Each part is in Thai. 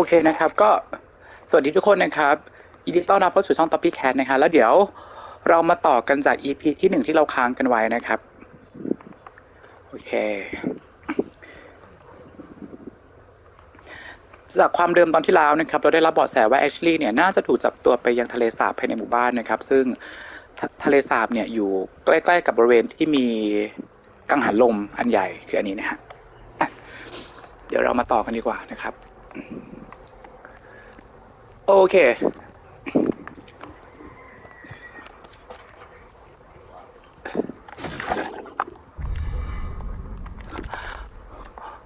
โอเคนะครับก็สวัสดีทุกคนนะครับยินดีต้อนรับเข้าสู่ช่อง Topic Cat นะคะแล้วเดี๋ยวเรามาต่อกันจาก EP ที่หนึ่งที่เราค้างกันไว้นะครับ โอเค จากความเดิมตอนที่แล้วนะครับ เราได้รับเบาะแสว่าแอชลีย์เนี่ยน่าจะถูกจับตัวไปยังทะเลสาบภายในหมู่บ้านนะครับ ซึ่งทะเลสาบเนี่ยอยู่ใกล้ ๆ กับบริเวณที่มีกังหันลมอันใหญ่คืออันนี้นะฮะอะเดี๋ยวเรามาต่อกันดีกว่านะครับ โอเค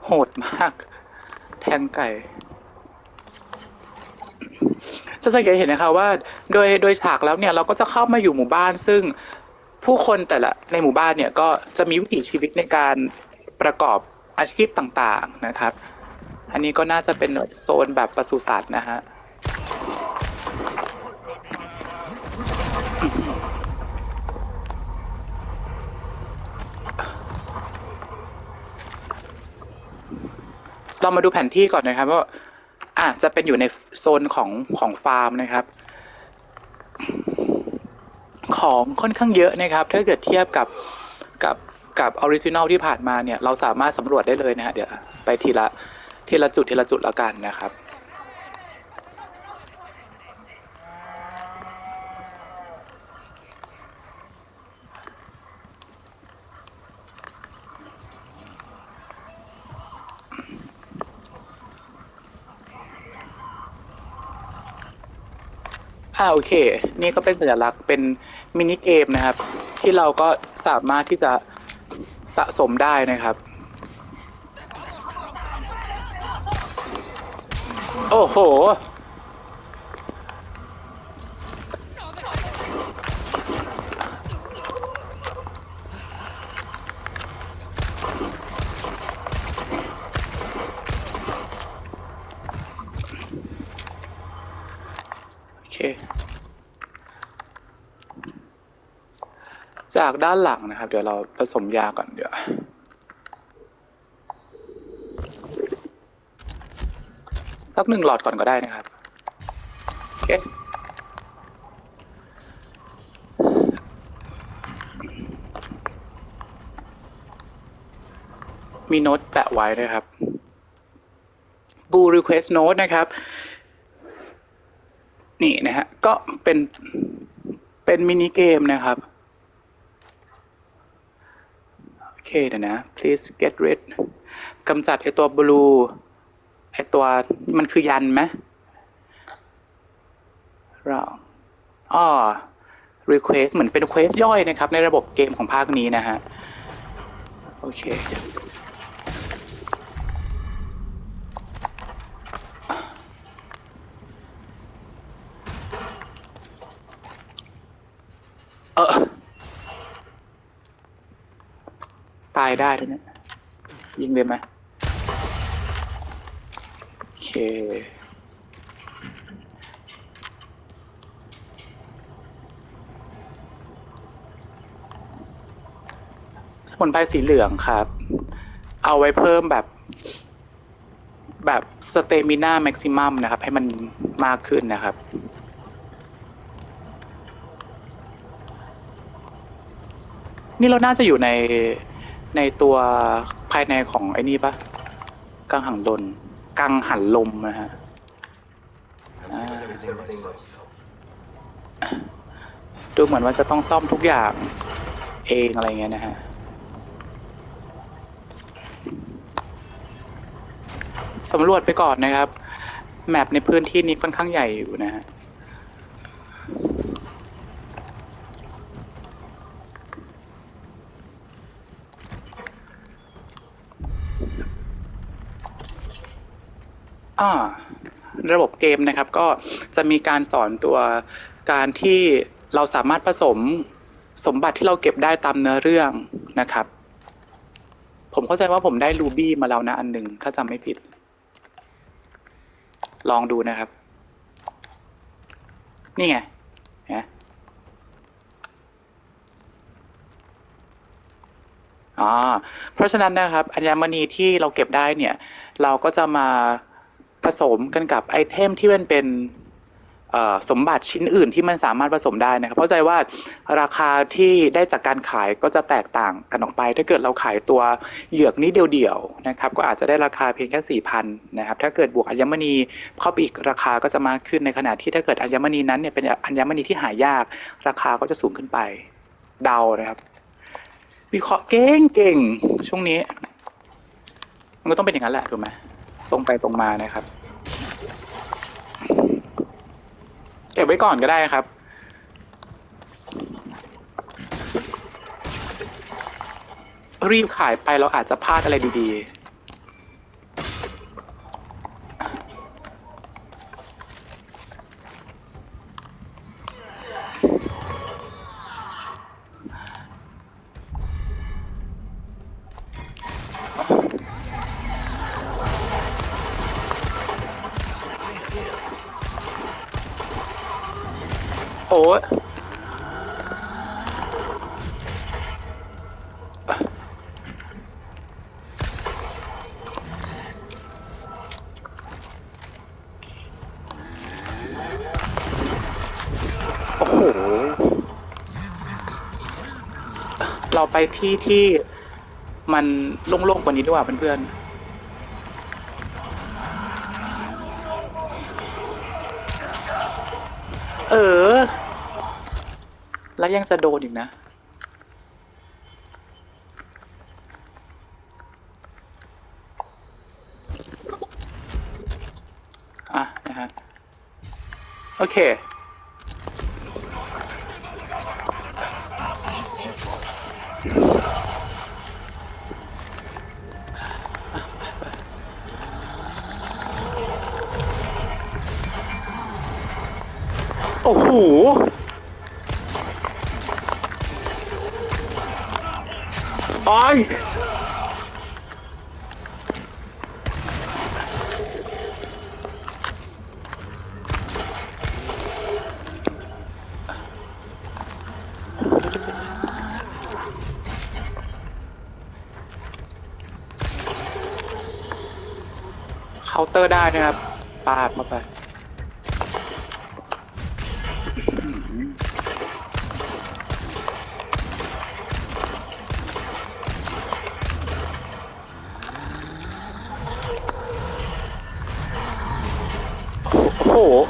โหดมาก แทงไก่จะสังเกตเห็นนะคะว่าโดยโดยฉากแล้วเนี่ยเราก็จะเข้ามาอยู่หมู่บ้าน ซึ่งผู้คนแต่ละในหมู่บ้านเนี่ยก็จะมีวิถีชีวิตในการประกอบอาชีพต่างๆนะครับ อันนี้ก็น่าจะเป็นโซนแบบปศุสัตว์นะฮะ เรามาดูแผนที่ก่อนนะครับว่าอาจจะเป็นอยู่ในโซนของของฟาร์มนะครับ ของค่อนข้างเยอะนะครับ ถ้าเกิดเทียบกับกับกับออริจินอลที่ผ่านมาเนี่ย เราสามารถสำรวจได้เลยนะฮะเดี๋ยวไปทีละทีละจุดทีละจุดแล้วกันนะครับ อ่าโอเค นี่ก็เป็นสัญลักษณ์เป็นมินิเกมนะครับ ที่เราก็สามารถที่จะสะสมได้นะครับ โอ้โห โอเค จาก ด้านหลังนะครับ เดี๋ยวเราผสมยาก่อนเดี๋ยวสักหนึ่งหลอดก่อนก็ได้นะครับ โอเค มีโน้ตแปะไว้นะครับ บู request note นะครับ นี่นะฮะ ก็เป็น เป็นมินิเกมนะครับ โอ เคเดี๋ยวนะ please get rid กำจัดไอตัว blue ไอตัวมันคือยันไหมเราอ๋อ request เหมือนเป็น quest ย่อยนะครับ ในระบบเกมของภาคนี้นะฮะ โอเคายได้ด้วยเนี่ยยิงเลยไหมโอเคสมุนไพรสีเหลืองครับ เอาไว้เพิ่มแบบ แบบสเตมิน่าแม็กซิมัมนะครับ ให้มันมากขึ้นนะครับ นี่เราน่าจะอยู่ใน ในตัวภายในของไอ้นี่ปะกังหันลมกังหันลมนะฮะอ่าดูเหมือนว่าจะต้องซ่อมทุกอย่างเองอะไรเงี้ยนะฮะสำรวจไปก่อนนะครับ แมปในพื้นที่นี้ค่อนข้างใหญ่อยู่นะฮะ อ่าระบบเกมนะครับก็จะมีการสอนตัวการที่เราสามารถผสมสมบัติที่เราเก็บได้ตามเนื้อเรื่องนะครับ ผมเข้าใจว่าผมได้รูบี้มาแล้วนะอันหนึ่งถ้าจำไม่ผิด ลองดูนะครับ นี่ไงนะอ๋อเพราะฉะนั้นนะครับ อัญมณีที่เราเก็บได้เนี่ย เราก็จะมา ผสมกันกับไอเทมที่มันเป็นสมบัติชิ้นอื่นที่มันสามารถผสมได้นะครับ เข้าใจว่าราคาที่ได้จากการขายก็จะแตกต่างกันออกไป ถ้าเกิดเราขายตัวเหยือกนี้เดียวๆนะครับ ก็อาจจะได้ราคาเพียงแค่สี่พันนะครับ ถ้าเกิดบวกอัญมณีเข้าไปอีกราคาก็จะมากขึ้นในขณะที่ถ้าเกิดอัญมณีนั้นเนี่ยเป็นอัญมณีที่หายาก ราคาก็จะสูงขึ้นไปเดานะครับ วิเคราะห์เก่งเก่งๆช่วงนี้ มันก็ต้องเป็นอย่างนั้นแหละถูกไหม ตรงไปตรงมานะครับ เก็บไว้ก่อนก็ได้ครับ รีบขายไปเราอาจจะพลาดอะไรดีๆ โอ้โอ้โห เราไปที่ที่มันโล่งๆกว่านี้ดีกว่าเพื่อนๆ ยังจะโดนอีกนะ อะ นะฮะ โอเค โอ้โห เคาน์เตอร์ได้นะครับ ปาดมาไป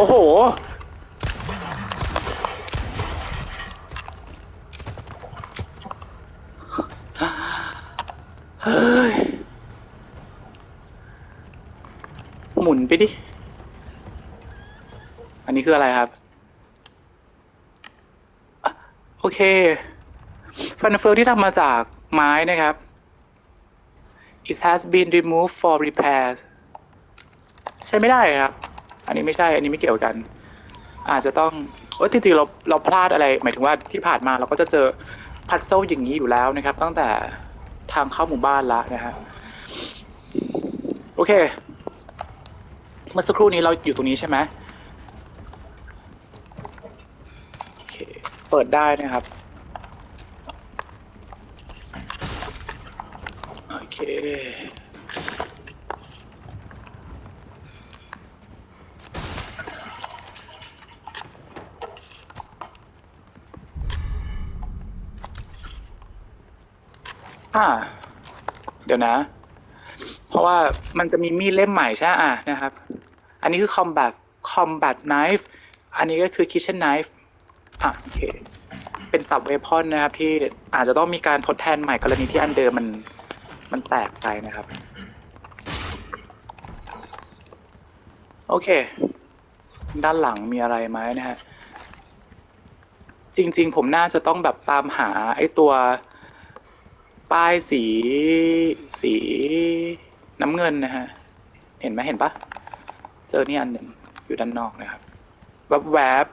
อ้โหโอ้โห เฮ้ย หมุนไปดิ อันนี้คืออะไรครับอโอเค ฟันเฟืองที่ทำมาจากไม้นะครับ it has been removed for repairs ใช้ไม่ได้ครับ อันนี้ไม่ใช่ อันนี้ไม่เกี่ยวกัน อาจจะต้องเออจริงๆเราเราพลาดอะไร หมายถึงว่าที่ผ่านมาเราก็จะเจอพัซเซิลอย่างนี้อยู่แล้วนะครับ ตั้งแต่ทางเข้าหมู่บ้านละนะฮะโอเค เมื่อสักครู่นี้เราอยู่ตรงนี้ใช่ไหมโอเคเปิดได้นะครับโอเค อ่า เดี๋ยวนะ เพราะว่ามันจะมีมีดเล่มใหม่ใช่ไหมอะนะครับ อันนี้คือ combat combat knife อันนี้ก็คือ kitchen knife อะโอเค เป็น sub weapon นะครับที่อาจจะต้องมีการทดแทนใหม่กรณีที่อันเดิมมันมันแตกไปนะครับ โอเค ด้านหลังมีอะไรไหมนะฮะจริง ๆ ผมน่าจะต้องแบบตามหาไอ้ตัว ป้ายสีสีน้ำเงินนะฮะ เห็นไหมเห็นปะเจอนี่อันหนึ่งอยู่ด้านนอกนะครับแวบแวบ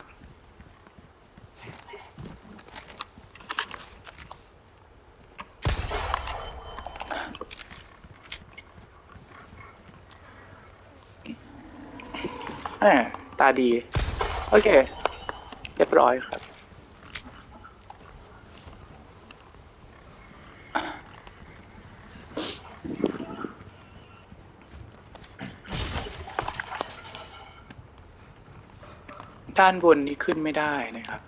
แหมตาดี โอเค เรียบร้อยครับ ด้านบนนี้ขึ้นไม่ได้นะครับ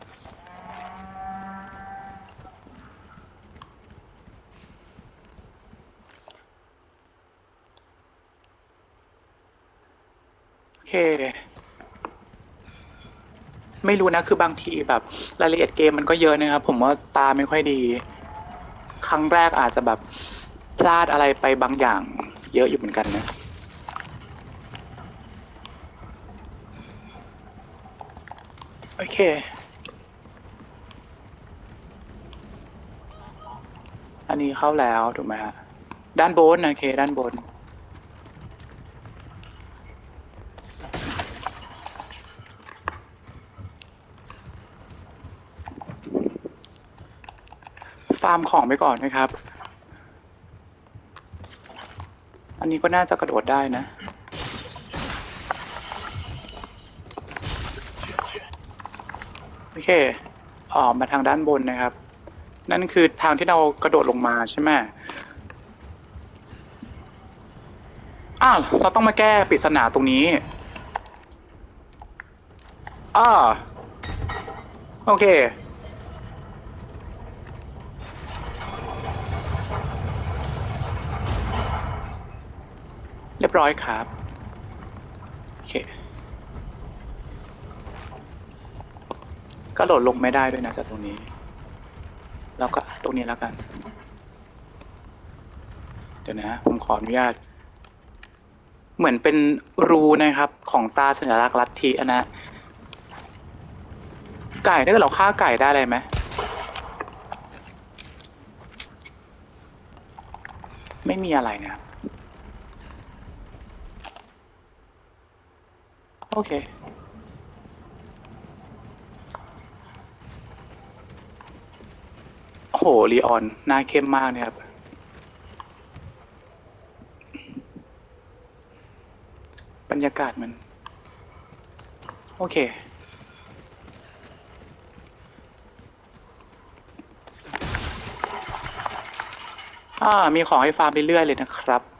โอเคไม่รู้นะคือบางทีแบบรายละเอียดเกมมันก็เยอะนะครับ ผมว่าตาไม่ค่อยดี ครั้งแรกอาจจะแบบพลาดอะไรไปบางอย่าง เยอะอยู่เหมือนกันนะ โอเคอันนี้เข้าแล้วถูกไหมฮะด้านบนโอเค ด้านบน ฟาร์มของไปก่อนนะครับ อันนี้ก็น่าจะกระโดดได้นะ เคออกมาทางด้านบนนะครับ นั่นคือทางที่เรากระโดดลงมาใช่ไหมอ้าวเราต้องมาแก้ปริศนาตรงนี้อ่าโอเค เรียบร้อยครับ โอเค ก็โหลดลงไม่ได้ด้วยนะจากตรงนี้ แล้วก็ตรงนี้แล้วกัน เดี๋ยวนะ ผมขออนุญาต เหมือนเป็นรูนะครับ ของตาสัญลักษณ์ลัทธิอะนนะไก่ถ้าเกิดเราฆ่าไก่ได้อะไรไหมไม่มีอะไรนะ โอเค โหลีออนหน้าเข้มมากเนี่ยครับ บรรยากาศมัน โอเค อ่า มีของให้ฟาร์มเรื่อยๆเลยนะครับ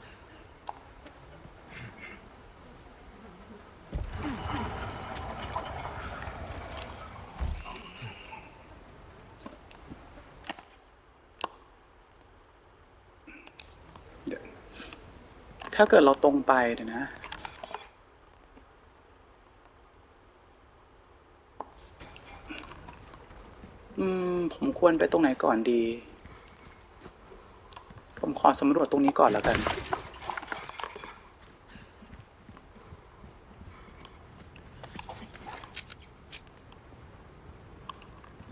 ถ้าเกิดเราตรงไปเดี๋ยวนะ อืม ผมควรไปตรงไหนก่อนดี ผมขอสำรวจตรงนี้ก่อนแล้วกัน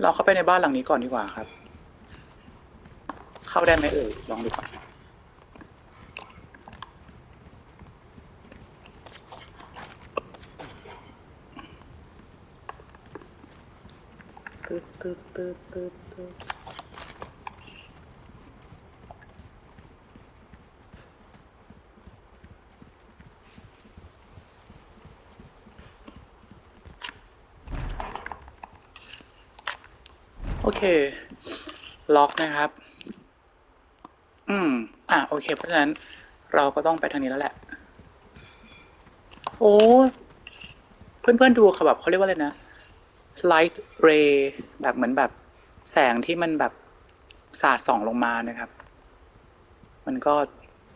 เราเข้าไปในบ้านหลังนี้ก่อนดีกว่าครับ เข้าได้ไหมเอ่ย ลองดูก่อน ตึ๊ด ตึดตึดตึ๊ดตึ๊ดโอเค ล็อกนะครับ อืม อะ โอเค เพราะฉะนั้นเราก็ต้องไปทางนี้แล้วแหละ โอ้ เพื่อนๆดูค่ะแบบเขาเรียกว่าอะไรนะ light ray แบบเหมือนแบบแสงที่มันแบบสาดส่องลงมานะครับ มันก็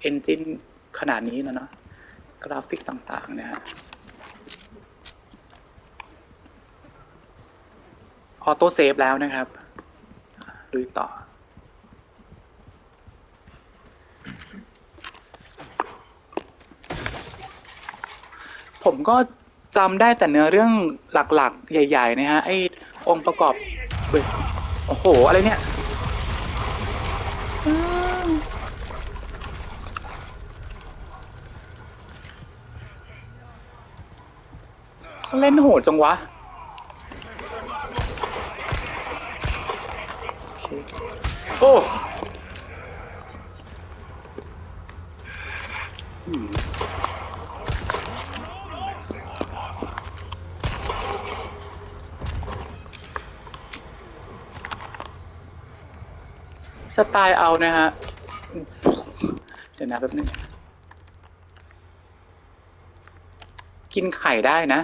เอนจินขนาดนี้นะเนาะกราฟิกต่างๆนะฮะออโต้เซฟแล้วนะครับลุยต่อ ผมก็ จำได้แต่เนื้อเรื่องหลักๆ ใหญ่ ๆ นะฮะ ไอ้องค์ประกอบเฮ้ยโอ้โห อะไรเนี่ยเขาเล่นโหดจังวะ โอ้ สไตล์เอานะฮะ เดี๋ยวนะแป๊บนึง กินไข่ได้นะ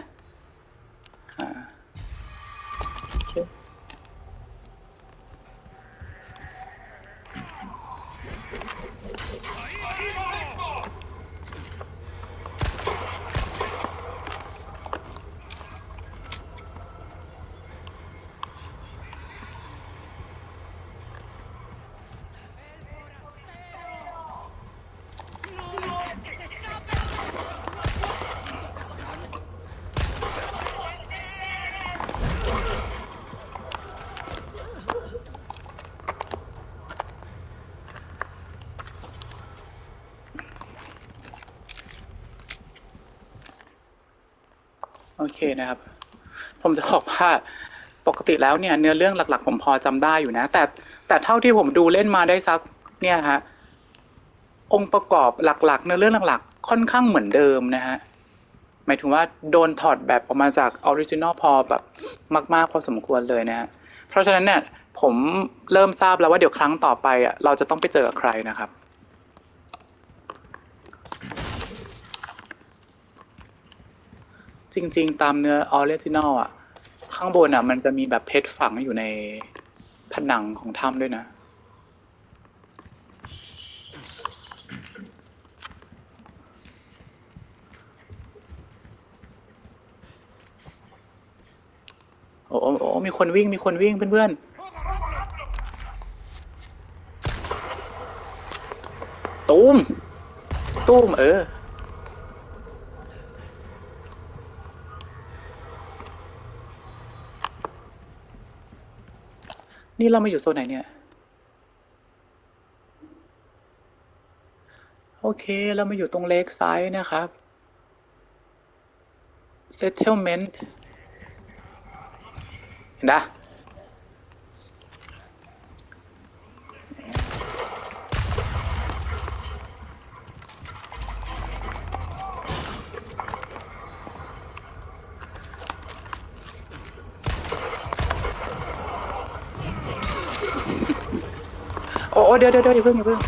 โอเคนะครับ ผมจะบอกว่าปกติแล้วเนี่ยเนื้อเรื่องหลัก ๆ ผมพอจำได้อยู่นะ แต่แต่เท่าที่ผมดูเล่นมาได้สักเนี่ยฮะองค์ประกอบหลัก ๆ เนื้อเรื่องหลักๆ ค่อนข้างเหมือนเดิมนะฮะหมายถึงว่าโดนถอดแบบออกมาจากออริจินอลพอแบบมาก ๆ พอสมควรเลยนะฮะเพราะฉะนั้นเนี่ยผมเริ่มทราบแล้วว่าเดี๋ยวครั้งต่อไปอะเราจะต้องไปเจอกับใครนะครับ ริง ๆ ตามเนื้อออริจินอลอะ ข้างบนอะ มันจะมีแบบเพชรฝังอยู่ในผนังของถ้ำด้วยนะ โอ้โอ้โอมีคนวิ่งมีคนวิ่งเพื่อนๆ ตูม ตูม เออ นี่เรามาอยู่โซนไหนเนี่ย โอเค เรามาอยู่ตรงเลกไซ d ์นะครับ settlement เห็นปะ อ้โอ้เดี๋ยวเดี๋ยวเดี๋ยวอย่าเพิ่งอย่าเพิ่ง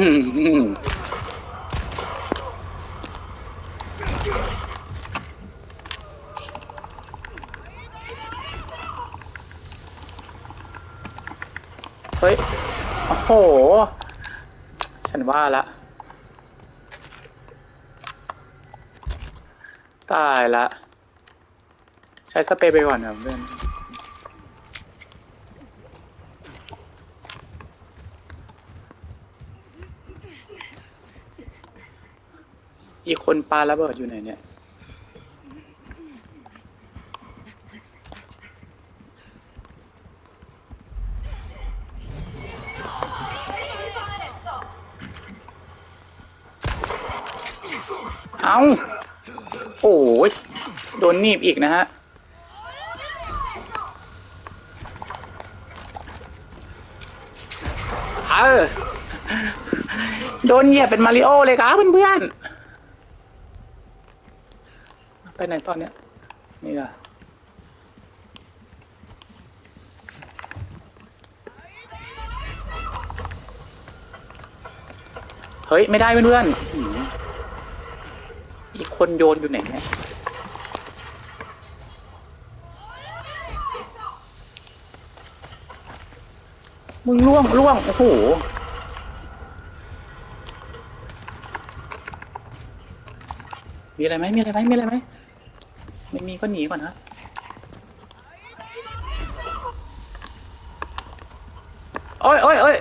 เฮ้ย โอ้โห ฉันว่าละ ตายละ ใช้สเปรย์ไปก่อนนะเพื่อน คนปาระเบิดอยู่ไหนเนี่ย เอาโอ้ยโดนหนีบอีกนะฮะ เออ โดนเหยียบเป็นมาริโอเลยครับเพื่อนๆ ไปไหนตอนเนี้ย นี่ล่ะเฮ้ย ไม่ได้เพื่อนๆอีกคนโยนอยู่ไหนเนี่ยมึงล่วงล่วง โอ้โหมีอะไรไหมมีอะไรไหมมีอะไรไหม ไม่มีก็หนีก่อนฮะโอ้ยโอ้ยโอ้ย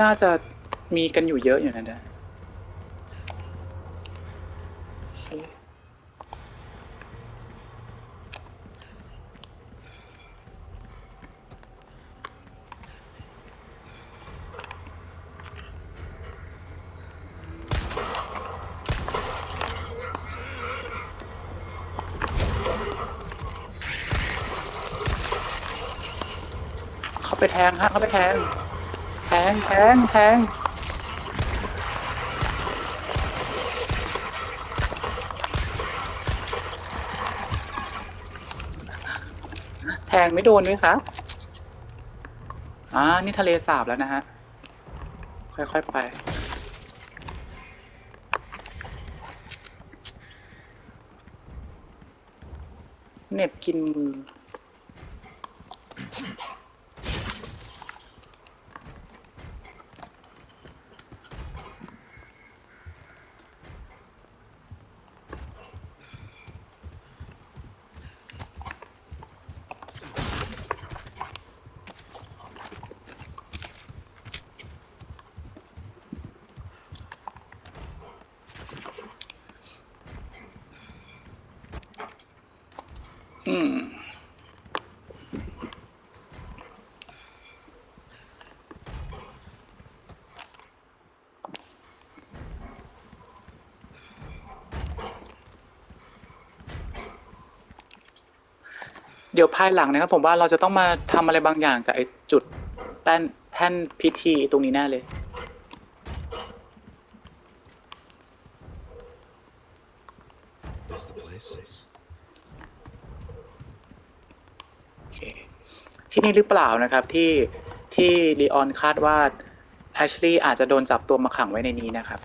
น่าจะมีกันอยู่เยอะอยู่นะเด้อ ทงฮะเข้าไปแทง แทง แทง แทง แทงไม่โดนด้วยครับอ่า นี่ทะเลสาบแล้วนะฮะ ค่อย ๆ ไปเน็บกินมือ เดี๋ยวภายหลังนะครับผมว่าเราจะต้องมาทำอะไรบางอย่างกับไอ้จุดแท่นแท่นพิธีตรงนี้แน่เลย This the place? โอเคที่นี่หรือเปล่านะครับที่ที่ลีออนคาดว่าแอชลีย์อาจจะโดนจับตัวมาขังไว้ในนี้นะครับ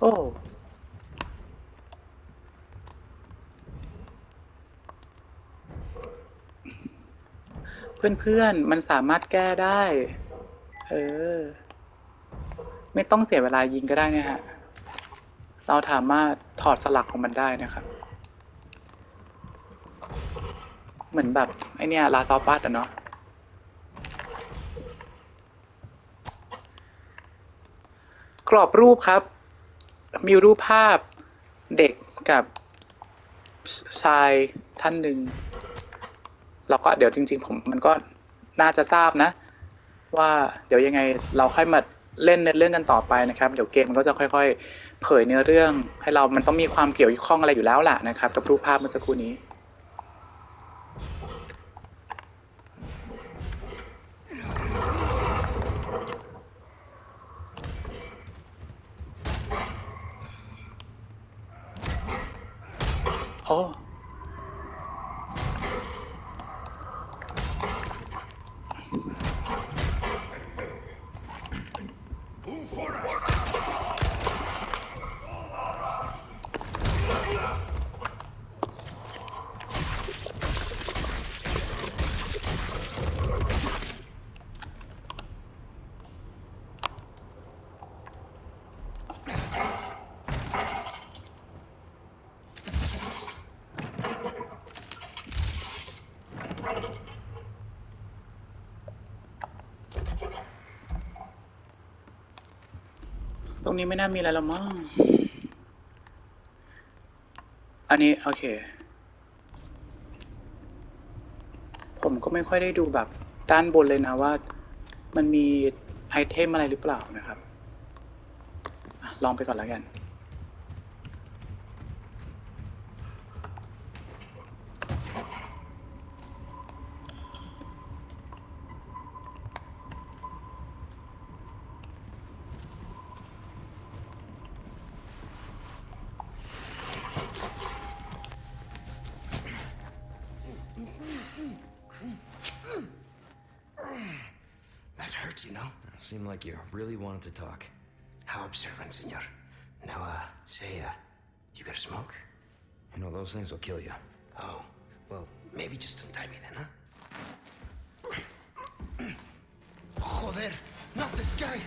โอ้ เพื่อนๆ มันสามารถแก้ได้ เออ ไม่ต้องเสียเวลายิงก็ได้นะฮะ เราสามารถถอดสลักของมันได้นะครับ เหมือนแบบไอเนี้ยลาซอปัสอะเนาะกรอบรูปครับ มีรูปภาพเด็กกับชายท่านหนึ่ง เราก็เดี๋ยวจริง ๆ ผมมันก็น่าจะทราบนะ ว่าเดี๋ยวยังไงเราค่อยมาเล่นในเรื่องกันต่อไปนะครับ เดี๋ยวเกมมันก็จะค่อย ๆ เผยเนื้อเรื่อง ให้เรามันต้องมีความเกี่ยวข้องอะไรอยู่แล้วล่ะนะครับ กับรูปภาพเมื่อสักครู่นี้ รงนี้ไม่น่ามีอะไรแล้วมั้ง อันนี้ โอเค ผมก็ไม่ค่อยได้ดูแบบด้านบนเลยนะว่า มันมีไอเทมอะไรหรือเปล่านะครับอลองไปก่อนแล้วกัน like you really wanted to talk. How observant, senor. Now, uh, say, uh, you got a smoke? You know, those things will kill you. Oh, well, maybe just untie me then, huh? Joder, not this guy!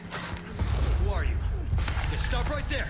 Who are you? Yeah, stop right there!